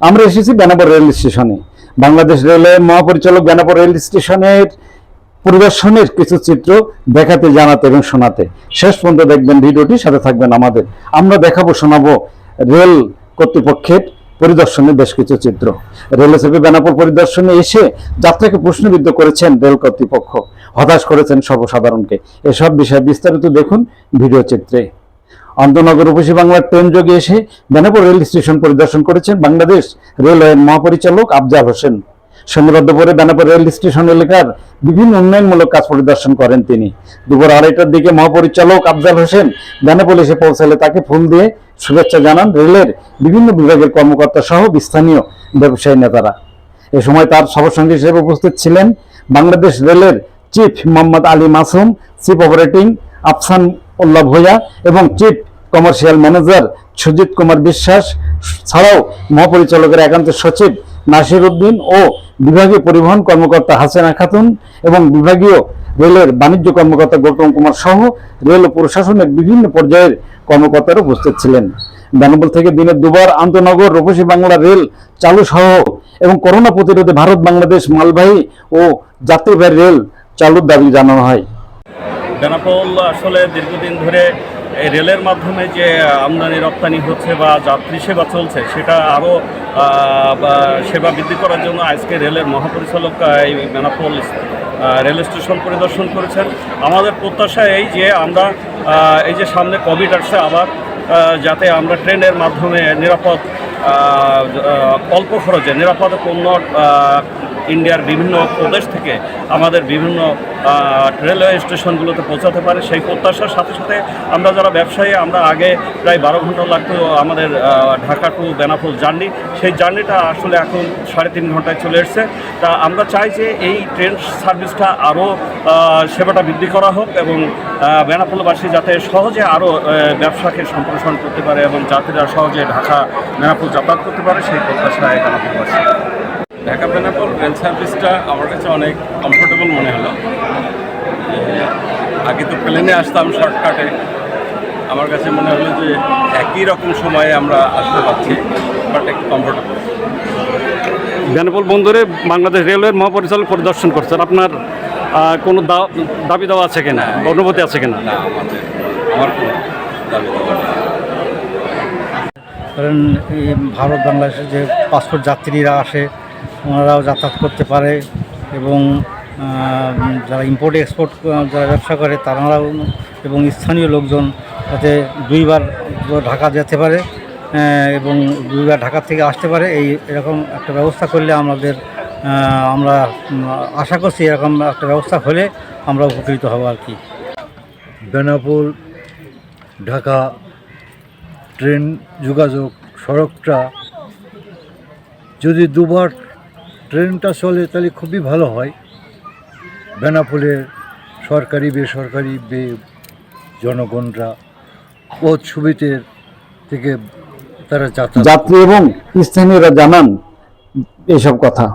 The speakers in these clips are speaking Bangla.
আমরা এসেছি বেনাপোল রেল স্টেশনে। বাংলাদেশ রেলের মহাপরিচালক বেনাপোল রেল স্টেশনের পরিদর্শনের কিছু চিত্র দেখাতে, জানাতে এবং শোনাতে। শেষ পর্যন্ত দেখবেন ভিডিওটি, সাথে থাকবেন আমাদের। আমরা দেখাবো, শোনাবো রেল কর্তৃপক্ষের পরিদর্শনের বেশ কিছু চিত্র। রেল এসপি বেনাপোল পরিদর্শনে এসে যাত্রাকে প্রশ্নবিদ্ধ করেছেন রেল কর্তৃপক্ষ। হতাশ করেছেন সর্বসাধারণকে। এসব বিষয়ে বিস্তারিত দেখুন ভিডিও চিত্রে। অন্তনগর উপসী বাংলার ট্রেন যোগে এসে বেনাপোল রেল স্টেশন পরিদর্শন করেছেন বাংলাদেশ রেলওয়ের মহাপরিচালক আফজাল হোসেন। সন্ধ্যাবদ্ধ পরে বেনাপোল রেল স্টেশন এলাকার বিভিন্ন উন্নয়নমূলক কাজ পরিদর্শন করেন তিনি। দুপুর আড়াইটার দিকে মহাপরিচালক আফজাল হোসেন বেনাপোল এসে পৌঁছালে তাকে ফুল দিয়ে শুভেচ্ছা জানান রেলের বিভিন্ন বিভাগের কর্মকর্তা সহ স্থানীয় ব্যবসায়ী নেতারা। এ সময় তার সভাসঙ্গী হিসেবে উপস্থিত ছিলেন বাংলাদেশ রেলের chief Mohammad Ali Masum, chief operating Afsan Ullah Bhuiyan এবং chief commercial manager Sujit Kumar Biswas ছাড়াও মহাপরিচালকের একান্ত সচিব নাসির উদ্দিন ও বিভাগীয় পরিবহন কর্মকর্তা হাসিনা খাতুন এবং বিভাগীয় রেলের বাণিজ্য কর্মকর্তা গৌতম কুমার সহ রেল প্রশাসনের বিভিন্ন পর্যায়ের কর্মকর্তারা উপস্থিত ছিলেন। বেনাপোল থেকে দিনে দুবার আন্তনগর, রূপসী বাংলা রেল চালু সহ এবং করোনা প্রতিরোধে ভারত, বাংলাদেশ, মালবাহী ও যাত্রীবাহী রেল চালুর দাবি জানানো হয়। বেনাপোল আসলে দীর্ঘদিন ধরে রেলের মাধ্যমে যে আমদানি, রপ্তানি হচ্ছে বা যাত্রী সেবা চলছে, সেটা আরও সেবা বৃদ্ধি করার জন্য আজকে রেলের মহাপরিচালক এই বেনাপোল রেল স্টেশন পরিদর্শন করেছেন। আমাদের প্রত্যাশা এই যে আমরা এই যে সামনে কোভিড আসছে, আবার যাতে আমরা ট্রেনের মাধ্যমে নিরাপদ অল্প খরচে নিরাপদ পণ্য ইন্ডিয়ার বিভিন্ন প্রদেশ থেকে আমাদের বিভিন্ন রেলওয়ে স্টেশনগুলোতে পৌঁছাতে পারে। সেই প্রত্যাশার সাথে সাথে আমরা যারা ব্যবসায়ী, আমরা আগে প্রায় বারো ঘণ্টা লাগতো আমাদের ঢাকা টু বেনাপোল জার্নি। সেই জার্নিটা আসলে এখন সাড়ে তিন ঘন্টায় চলে এসছে। তা আমরা চাই যে এই ট্রেন সার্ভিসটা আরও সেবাটা বৃদ্ধি করা হোক এবং বেনাপোলবাসী যাতে সহজে আরও ব্যবসাকে সম্প্রসারণ করতে পারে এবং যাত্রীরা সহজে ঢাকা বেনাপোল যাতায়াত করতে পারে, সেই প্রত্যাশায় বেনাপোলবাসী। ঢাকা রেল সার্ভিসটা আমার কাছে অনেক কমফোর্টেবল মনে হলো। আগে তো প্লেনে আসতাম শর্টকাটে আমার কাছে মনে হলো যে একই রকম সময়ে আমরা আসতে পারছি বাট একটু কমফোর্টেবল বেনাপোল বন্দরে বাংলাদেশ রেলওয়ের মহাপরিচালক পরিদর্শন করছেন। আপনার কোনো দা- দাবি দেওয়া আছে কিনা? অনুভূতি আছে কিনা? আমার কোনো দাবি। কারণ এই ভারত বাংলাদেশের যে পাসপোর্ট যাত্রীরা আসে ওনারাও যাতায়াত করতে পারে এবং যারা ইম্পোর্ট এক্সপোর্ট যারা ব্যবসা করে তারাও এবং স্থানীয় লোকজন যাতে দুইবার ঢাকা যেতে পারে এবং দুইবার ঢাকা থেকে আসতে পারে, এই এরকম একটা ব্যবস্থা করলে আমাদের আমরা আশা করছি এরকম একটা ব্যবস্থা হলে আমরা উপকৃত হব আর কি। বেনাপোল ঢাকা ট্রেন যোগাযোগ সড়কটা যদি দুবার ট্রেনটা চলে তাহলে খুবই ভালো হয়। বেনাপোলের সরকারি, বেসরকারি, বে জনগণরা বহুত সুবিধের থেকে তারা যাত্রী এবং স্থানীয়রা জানান এইসব কথা।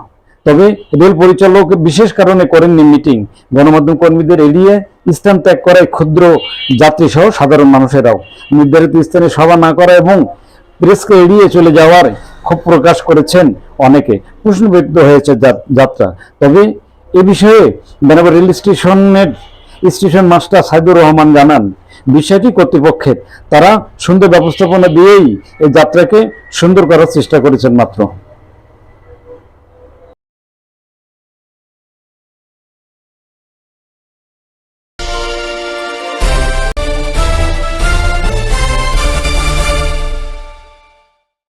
তবে রেল পরিচালক বিশেষ কারণে করেননি মিটিং। গণমাধ্যম কর্মীদের এড়িয়ে স্থান ত্যাগ করায় ক্ষুদ্র যাত্রী সহ সাধারণ মানুষেরাও। নির্ধারিত স্থানে সভা না করা এবং প্রেসকে এড়িয়ে চলে যাওয়ার ক্ষোভ প্রকাশ করেছেন অনেকে। প্রশ্নবিদ্ধ হয়েছে যাত্রা। তবে এ বিষয়ে বেনাবার রেল স্টেশনের স্টেশন মাস্টার সাইদুর রহমান জানান, বিষয়টি কর্তৃপক্ষের। তারা সুন্দর ব্যবস্থাপনা দিয়েই এই যাত্রাকে সুন্দর করার চেষ্টা করেছেন মাত্র।